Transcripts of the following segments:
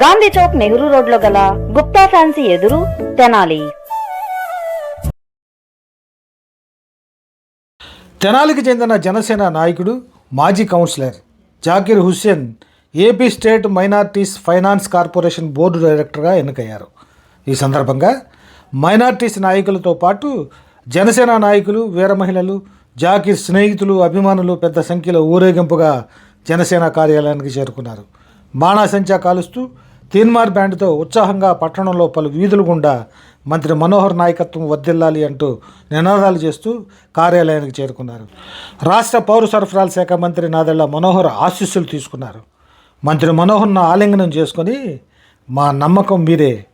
గాంధీ చౌక్ నెహ్రూ రోడ్లో గల గుప్తా ఫ్యాన్సీ ఎదురు తెనాలి. తెనాలికి చెందిన జనసేన నాయకుడు మాజీ councillor Zakir Hussain AP state minorities finance corporation board డైరెక్టర్గా ఎన్నికయ్యారు. ఈ సందర్భంగా మైనార్టీస్ నాయకులతో పాటు జనసేన నాయకులు వీర మహిళలు జాకీర్ స్నేహితులు అభిమానులు పెద్ద సంఖ్యలో ఊరేగింపుగా జనసేన కార్యాలయానికి చేరుకున్నారు. బాణాసంచా కాలుస్తూ తీన్మార్ బ్యాండ్తో ఉత్సాహంగా పట్టణంలో పలు వీధులు గుండా మంత్రి మనోహర్ నాయకత్వం వర్దిల్లాలి అంటూ నినాదాలు చేస్తూ కార్యాలయానికి చేరుకున్నారు. రాష్ట్ర పౌర సరఫరాల శాఖ మంత్రి నాదెళ్ళ మనోహర్ ఆశీస్సులు తీసుకున్నారు. మంత్రి మనోహర్ను ఆలింగనం చేసుకొని మా నమ్మకం మీరే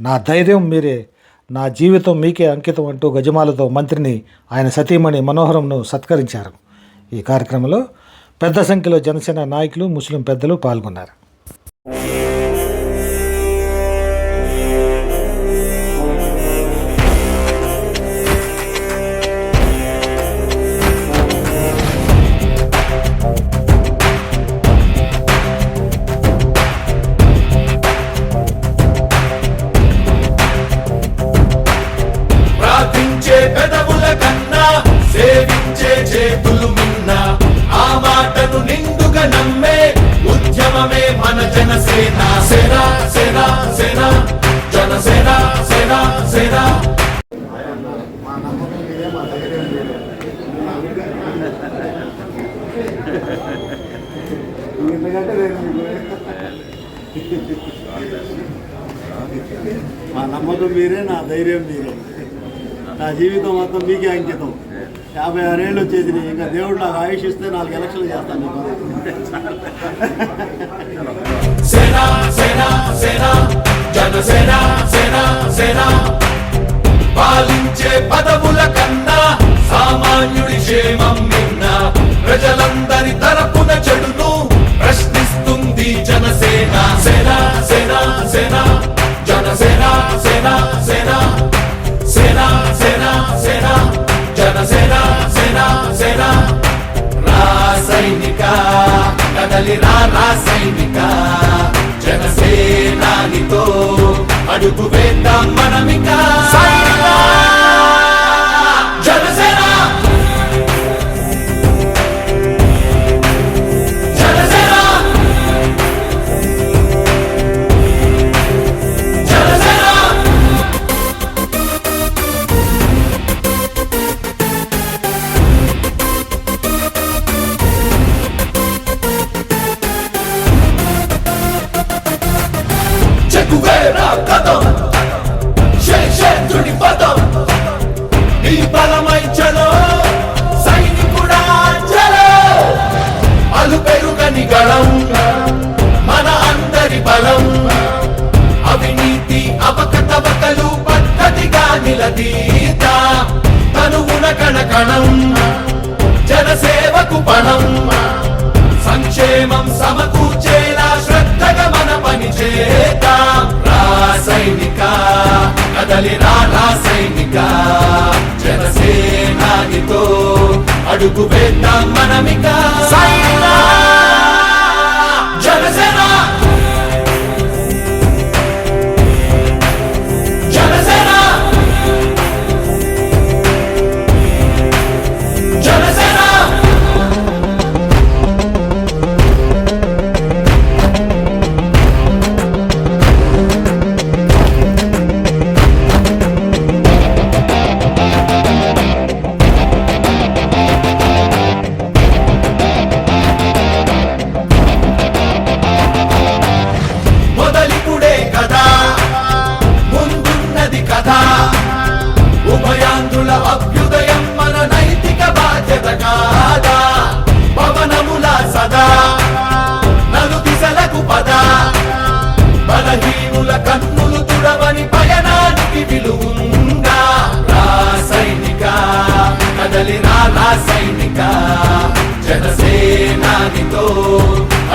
నా ధైర్యం మీరే నా జీవితం మీకే అంకితం అంటూ గజమాలతో మంత్రిని ఆయన సతీమణి మనోహరంను సత్కరించారు. ఈ కార్యక్రమంలో పెద్ద సంఖ్యలో జనసేన నాయకులు ముస్లిం పెద్దలు పాల్గొన్నారు. పెదవుల కన్నా సేవించే చేతులు మిన్న. ఆ మాటను నిండుగా నమ్మే ఉద్యమమే మన జనసేన. సేన సేన సేన జనసేన సేన సేన మా నమ్మకం మీరే నా ధైర్యం మీరే. నా జీవితం మొత్తం మీకే అంకితం. యాభై ఆరేళ్ళు వచ్చేది ఇంకా దేవుడు నాకు ఆయుష్ ఇస్తే నాలుగు ఎలక్షన్లు చేస్తాను సేన జనసేన పాలించే పదవుల కన్నా సామాన్యుడి క్షేమం నిన్న ప్రజలందరి తరపున చెడును ప్రశ్నిస్తుంది జనసేన సేన. సేన సేన జనసేన అడుగు వేద్దాం చెక్కువేరా కథం. శేషేంద్రుడి పదం. నీ బలమై చలో సైనికుడా చలో. అలు పెరుగని గళం అడుగు వేద్దాం మనమిక.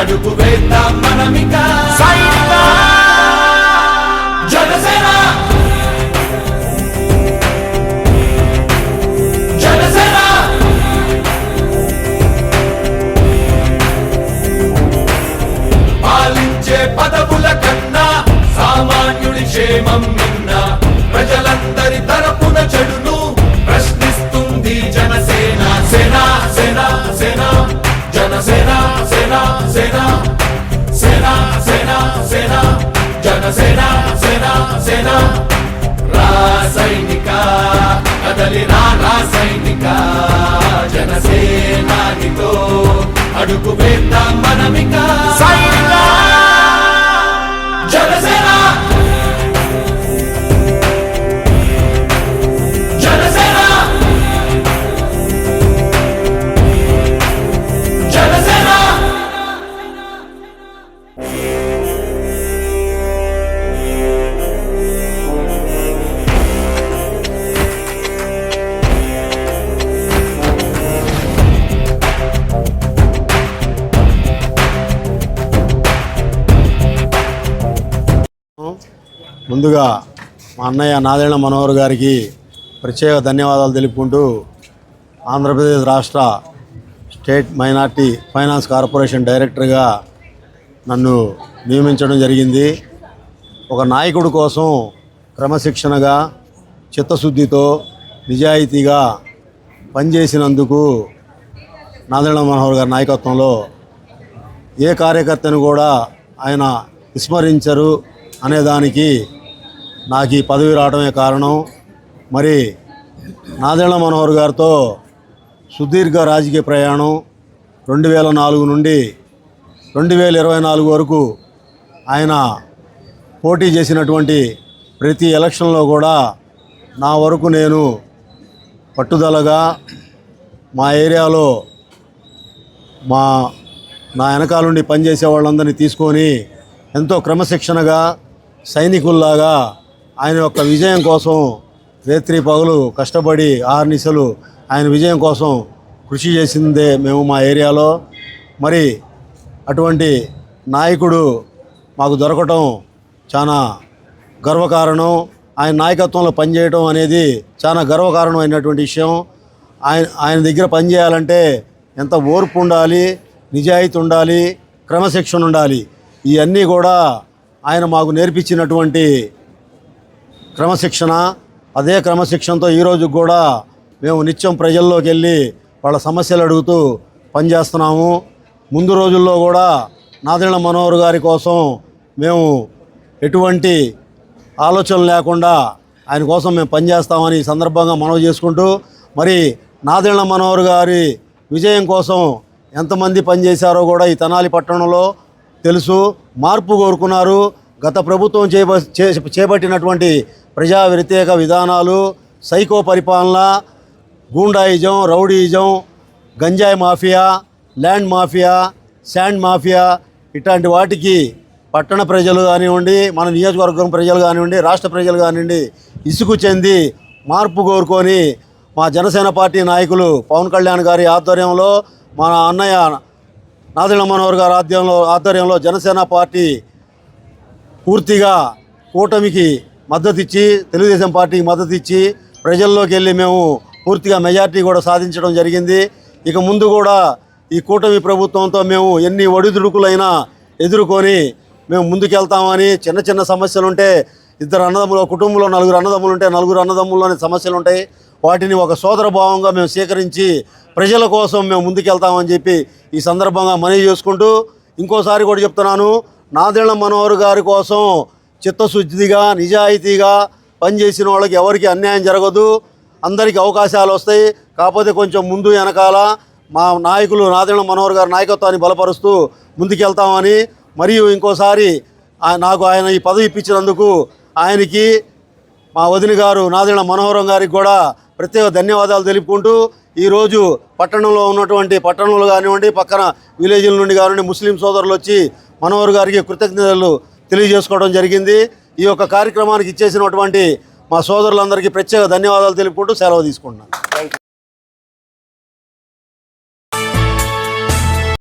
అడుగు వేద్దాం సేనా సేనా సేనా సేనా సేన జనసేన సేనా సేనా రాసైనిక కదలి రా రాసైనిక జనసేనానితో అడుగు వేద్దాం మనమిక సైనిక ముందుగా మా అన్నయ్య నాదేళ్ళ మనోహర్ గారికి ప్రత్యేక ధన్యవాదాలు తెలుపుకుంటూ ఆంధ్రప్రదేశ్ రాష్ట్ర స్టేట్ మైనార్టీ ఫైనాన్స్ కార్పొరేషన్ డైరెక్టర్గా నన్ను నియమించడం జరిగింది. ఒక నాయకుడు కోసం క్రమశిక్షణగా చిత్తశుద్ధితో నిజాయితీగా పనిచేసినందుకు నాదేళ్ళ మనోహర్ గారి నాయకత్వంలో ఏ కార్యకర్తను కూడా ఆయన విస్మరించరు అనేదానికి నాకు ఈ పదవి రావడమే కారణం. మరి నాదెళ్ళ మనోహర్ గారితో సుదీర్ఘ రాజకీయ ప్రయాణం. రెండు వేల నాలుగు నుండి రెండు వేల ఇరవై నాలుగు వరకు ఆయన పోటీ చేసినటువంటి ప్రతి ఎలక్షన్లో కూడా నా వరకు నేను పట్టుదలగా మా ఏరియాలో మా నా వెనకాలండి పనిచేసే వాళ్ళందరినీ తీసుకొని ఎంతో క్రమశిక్షణగా సైనికుల్లాగా ఆయన యొక్క విజయం కోసం రేత్రి పగులు కష్టపడి ఆర్నిసలు ఆయన విజయం కోసం కృషి చేసిందే మేము మా ఏరియాలో. మరి అటువంటి నాయకుడు మాకు దొరకటం చాలా గర్వకారణం. ఆయన నాయకత్వంలో పనిచేయడం అనేది చాలా గర్వకారణమైనటువంటి విషయం. ఆయన ఆయన దగ్గర పనిచేయాలంటే ఎంత ఓర్పు ఉండాలి నిజాయితీ ఉండాలి క్రమశిక్షణ ఉండాలి. ఇవన్నీ కూడా ఆయన మాకు నేర్పించినటువంటి క్రమశిక్షణ అదే క్రమశిక్షణతో ఈరోజు కూడా మేము నిత్యం ప్రజల్లోకి వెళ్ళి వాళ్ళ సమస్యలు అడుగుతూ పనిచేస్తున్నాము. ముందు రోజుల్లో కూడా నాదిళ్ళ మనోహర్ గారి కోసం మేము ఎటువంటి ఆలోచన లేకుండా ఆయన కోసం మేము పనిచేస్తామని ఈ సందర్భంగా మనవి చేసుకుంటూ మరి నాదిళ్ళ మనోహర్ గారి విజయం కోసం ఎంతమంది పనిచేశారో కూడా ఈ తెనాలి పట్టణంలో తెలుసు మార్పు కోరుకున్నారు. గత ప్రభుత్వం చేప చే- చేపట్టినటువంటి ప్రజా వ్యతిరేక విధానాలు సైకో పరిపాలన గూండాయిజం రౌడీయిజం గంజాయి mafia land mafia sand mafia ఇట్లాంటి వాటికి పట్టణ ప్రజలు కానివ్వండి మన నియోజకవర్గం ప్రజలు కానివ్వండి రాష్ట్ర ప్రజలు కానివ్వండి ఇసుకు చెంది మార్పు కోరుకొని మా జనసేన పార్టీ నాయకులు పవన్ కళ్యాణ్ గారి ఆధ్వర్యంలో మన అన్నయ్య నాదిల మనోహర్ గారి ఆధ్వర్యంలో ఆధ్వర్యంలో జనసేన పార్టీ పూర్తిగా కూటమికి మద్దతు ఇచ్చి తెలుగుదేశం పార్టీకి మద్దతు ఇచ్చి ప్రజల్లోకి వెళ్ళి మేము పూర్తిగా మెజార్టీ కూడా సాధించడం జరిగింది. ఇక ముందు కూడా ఈ కూటమి ప్రభుత్వంతో మేము ఎన్ని ఒడిదుడుకులైనా ఎదుర్కొని మేము ముందుకెళ్తామని చిన్న చిన్న సమస్యలు ఉంటే ఇద్దరు అన్నదమ్ములు కుటుంబంలో నలుగురు అన్నదమ్ములు ఉంటే నలుగురు అన్నదమ్ముల్లోని సమస్యలు ఉంటాయి వాటిని ఒక సోదర భావంగా మేము స్వీకరించి ప్రజల కోసం మేము ముందుకెళ్తామని చెప్పి ఈ సందర్భంగా మనవి చేసుకుంటూ ఇంకోసారి కూడా చెప్తున్నాను నాదేళ్ళ మనోహర్ గారి కోసం చిత్తశుద్ధిగా నిజాయితీగా పనిచేసిన వాళ్ళకి ఎవరికి అన్యాయం జరగదు. అందరికీ అవకాశాలు వస్తాయి. కాకపోతే కొంచెం ముందు వెనకాల మా నాయకులు నాదెళ్ళ మనోహర్ గారి నాయకత్వాన్ని బలపరుస్తూ ముందుకెళ్తామని మరియు ఇంకోసారి నాకు ఆయన ఈ పదవి ఇప్పించినందుకు ఆయనకి మా వదిన గారు నాదెళ్ళ మనోహరం గారికి కూడా ప్రత్యేక ధన్యవాదాలు తెలుపుకుంటూ ఈరోజు పట్టణంలో ఉన్నటువంటి పట్టణంలో కానివ్వండి పక్కన విలేజ్ల నుండి కానివ్వండి ముస్లిం సోదరులు వచ్చి మనోహర్ గారికి కృతజ్ఞతలు తెలియజేసుకోవడం జరిగింది. ఈ యొక్క కార్యక్రమానికి ఇచ్చేసినటువంటి మా సోదరులందరికీ ప్రత్యేక ధన్యవాదాలు తెలుపుకుంటూ సెలవు తీసుకుంటున్నాను.